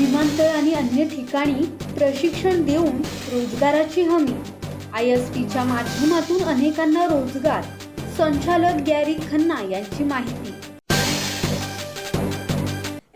विमानतळ आणि अन्य ठिकाणी प्रशिक्षण देऊन रोजगाराची हमी. आय एस पीच्या माध्यमातून अनेकांना रोजगार. संचालक गॅरी खन्ना यांची माहिती.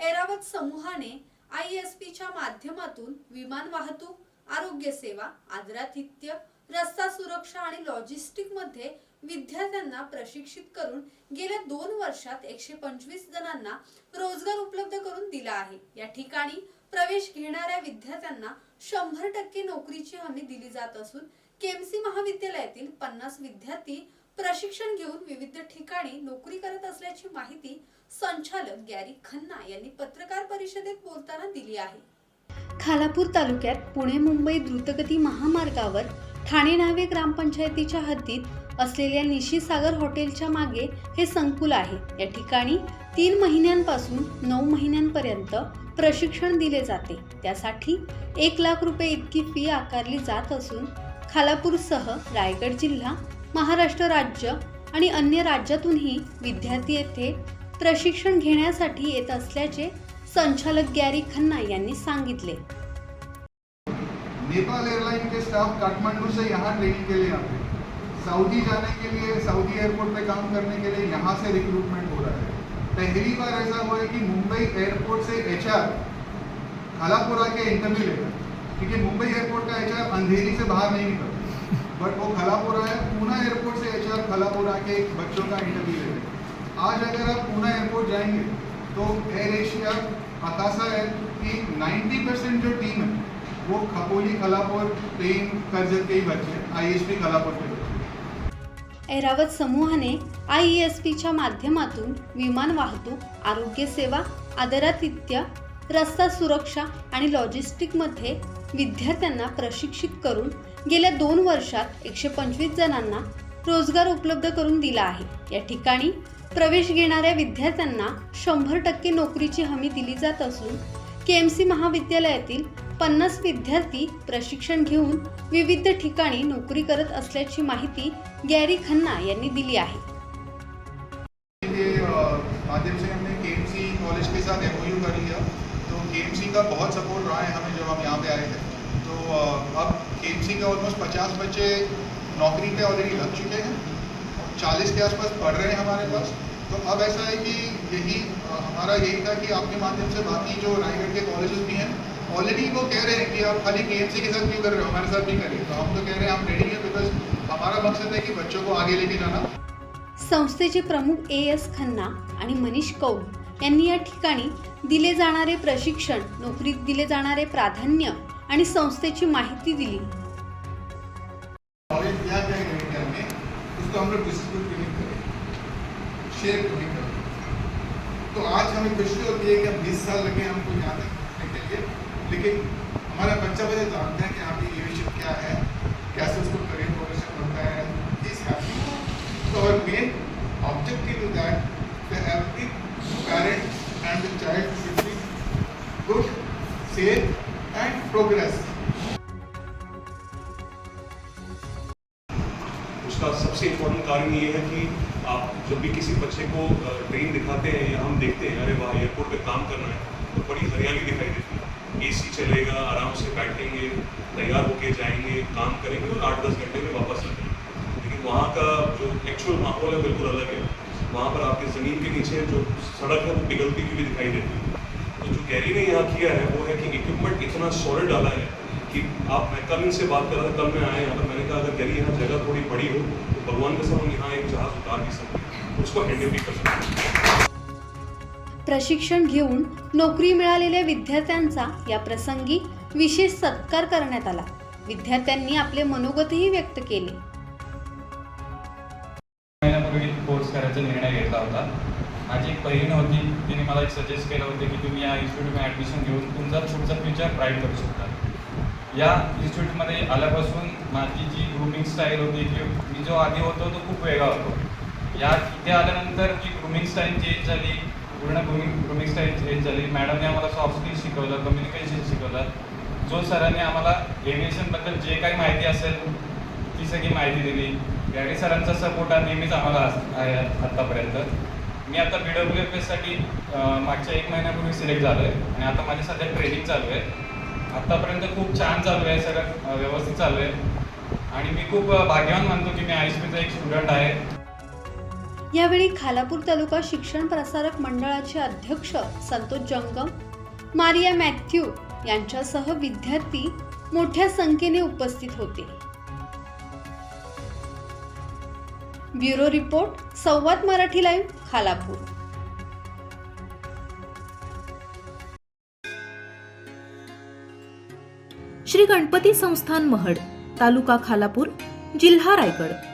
एरावत समूहाने आय एस पीच्या माध्यमातून विमान वाहतूक आरोग्य सेवा आदरातिथ्य रस्ता सुरक्षा आणि लॉजिस्टिकमध्ये विद्यार्थ्यांना प्रशिक्षित करून गेल्या दोन वर्षात एकशे पंचवीस जणांना रोजगार उपलब्ध करून दिला आहे. या ठिकाणी प्रवेश घेणाऱ्या विद्यार्थ्यांना शंभर टक्के नोकरीची हमी दिली जात असून केएमसी महाविद्यालयातील पन्नास विद्यार्थी प्रशिक्षण घेऊन विविध ठिकाणी नोकरी करत असल्याची माहिती संचालक गॅरी खन्ना यांनी पत्रकार परिषदेत बोलताना दिली आहे. खालापूर तालुक्यात पुणे मुंबई द्रुतगती महामार्गावर ठाणे नावे ग्रामपंचायतीच्या हद्दीत असलेल्या निशी सागर हॉटेलच्या मागे हे संकुल आहे. या ठिकाणी तीन महिन्यांपासून नऊ महिन्यांपर्यंत प्रशिक्षण दिले जाते. त्यासाठी एक लाख रुपये इतकी फी आकारली जात असून खालापूरसह रायगड जिल्हा महाराष्ट्र राज्य आणि अन्य राज्यातूनही विद्यार्थी येथे प्रशिक्षण घेण्यासाठी येत असल्याचे संचालक गॅरी खन्ना यांनी सांगितले. नेपाल एयरलाइन के स्टाफ काठमांडू से यहाँ ट्रेनिंग के लिए आते हैं सऊदी जाने के लिए सऊदी एयरपोर्ट पे काम करने के लिए यहाँ से रिक्रूटमेंट हो रहा है. पहली बार ऐसा हुआ है कि मुंबई एयरपोर्ट से एच आर खलापुरा के इंटरव्यू लेगा क्योंकि मुंबई एयरपोर्ट का एच आर अंधेरी से बाहर नहीं निकलता बट वो खलापुरा है, पूना एयरपोर्ट से एच आर खलापुरा के बच्चों का इंटरव्यू लेगा आज अगर आप पूना एयरपोर्ट जाएँगे तो एयर एशिया अकाशा है कि 90 परसेंट जो टीम है, वो खपोली खलापुर प्लेन कर्जत के ही बच्चे आई एस पी खलापुर के। ऐरावत समूहाने आय ई एस पीच्या माध्यमातून विमान वाहतूक आरोग्य सेवा आदरातिथ्य रस्ता सुरक्षा आणि लॉजिस्टिकमध्ये विद्यार्थ्यांना प्रशिक्षित करून गेल्या दोन वर्षात एकशे पंचवीस जणांना रोजगार उपलब्ध करून दिला आहे. या ठिकाणी प्रवेश घेणाऱ्या विद्यार्थ्यांना शंभर टक्के नोकरीची हमी दिली जात असून के एम सी महाविद्यालयातील पन्नास विद्यार्थी प्रशिक्षण घेऊन विविध ठिकाणी नोकरी करत असल्याची माहिती गॅरी खन्ना यांनी दिली आहे. माध्यम के कॉलेज के साथ एम तो के का बहुत सपोर्ट रहा है हमें जब हम यहाँ पे आए थे। तो अब के का ऑलमोस्ट पचास बच्चे नौकरी पे ऑलरेडी लग चुके हैं चालीस के आसपास पढ़ रहे हैं हमारे पास। तो अब ऐसा है कि यही हमारा यही था कि आपके माध्यम से बाकी जो रायगढ़ के कॉलेजेस भी हैं ऑलरेडी वो कह रहे हैं कि आप खाली के के साथ क्यों कर रहे हो? हमारे साथ भी करिए तो हम तो कह रहे हैं हम रेडी हैं? बिकॉज हमारा मकसद है कि बच्चों को आगे लेके जाना। संस्थेचे प्रमुख ए एस खन्ना आणि मनीष कौल यांनी या ठिकाणी दिले जाणारे प्रशिक्षण नोकरीत दिले जाणारे प्राधान्य आणि संस्थेची माहिती दिली. नॉलेज दिया जाएगा इंडिया में उसको हम लोग डिस्ट्रीब्यूट क्यों नहीं करें। शेयर क्यों नहीं करें. तो आज हमें खुशी होती है कि हम बीस साल लगे लेकिन हमारा बच्चा बच्चा जानते हैं कि यहाँ पे एविएशन क्या है कैसे उसको करियर प्रोफेशन होता है इस हैप्पी तो our main objective is that the every parent and the child should be good, safe and progress. उसका सबसे इम्पोर्टेंट कारण ये है कि आप जब भी किसी बच्चे को ट्रेन दिखाते हैं या हम देखते हैं अरे वाह एयरपोर्ट पे काम करना है तो बड़ी हरियाली दिखाई देती है एसी चलेगा, आराम से बैठेंगे, तैयार होके जाएँगे, काम करेंगे और आठ दस घंटे में वापस आ जाएँगे। लेकिन वहाँ का जो एक्चुअल माहौल है बिल्कुल अलग है। वहाँ पर आपके ज़मीन के नीचे जो सड़क है वो पिघलती हुई दिखाई देती है। तो जो गैरी ने यहाँ किया है, वो है कि इक्विपमेंट इतना सॉलिड डाला है कि आप मैं कल इनसे बात कर रहा था कल मैं आया यहाँ पर, मैंने कहा, अगर गैरी यहाँ जगह थोड़ी बड़ी हो तो भगवान के साथ हम यहाँ एक जहाज़ उतार भी सकते हैं। उसको हैंडल भी कर सकते हैं। प्रशिक्षण घेऊन नोकरी मिळालेल्या विद्यार्थ्यांचा या प्रसंगी विशेष सत्कार करण्यात आला. विद्यार्थ्यांनी आपले मनोगतही व्यक्त केले. महिन्यापूर्वी कोर्स करायचा निर्णय घेतला होता. माझी एक बहीण होती तिने मला एक सजेस्ट केलं होतं की तुम्ही या इन्स्टिट्यूटमध्ये ॲडमिशन घेऊन तुमचा पुढचा फ्युचर ब्राईट करू शकता. या इन्स्टिट्यूटमध्ये आल्यापासून माझी जी ग्रुमिंग स्टाईल होती जी मी जो आधी होतो तो खूप वेगळा होतो. या इथे आल्यानंतर जी ग्रुमिंग स्टाईल चेंज झाली पूर्ण ग्रुमिंग ग्रुमिंग स्टाईल चेंज झाली. मॅडमने आम्हाला सॉफ्ट स्किल शिकवलं कम्युनिकेशन शिकवलं. जो सरांनी आम्हाला एव्हिएशनबद्दल जे काही माहिती असेल ती सगळी माहिती दिली. गाडी सरांचा सपोर्ट हा नेहमीच आम्हाला आहे आत्तापर्यंत मी आता बी डब्ल्यू एफ एससाठी मागच्या एक महिन्यापूर्वी सिलेक्ट झालो आहे आणि आता माझी सध्या ट्रेनिंग चालू आहे. आत्तापर्यंत खूप छान चालू आहे सगळं व्यवस्थित चालू आहे. आणि मी खूप भाग्यवान मानतो की मी आय एस पीचा एक स्टुडंट आहे. यावेळी खालापूर तालुका शिक्षण प्रसारक मंडळाचे अध्यक्ष संतोष जंगम मारिया मॅथ्यू यांच्यासह विद्यार्थी मोठ्या संख्येने उपस्थित होते. Bureau report Samvad Marathi live Khalapur. Shri Ganpati संस्थान महड तालुका खालापूर जिल्हा रायगड.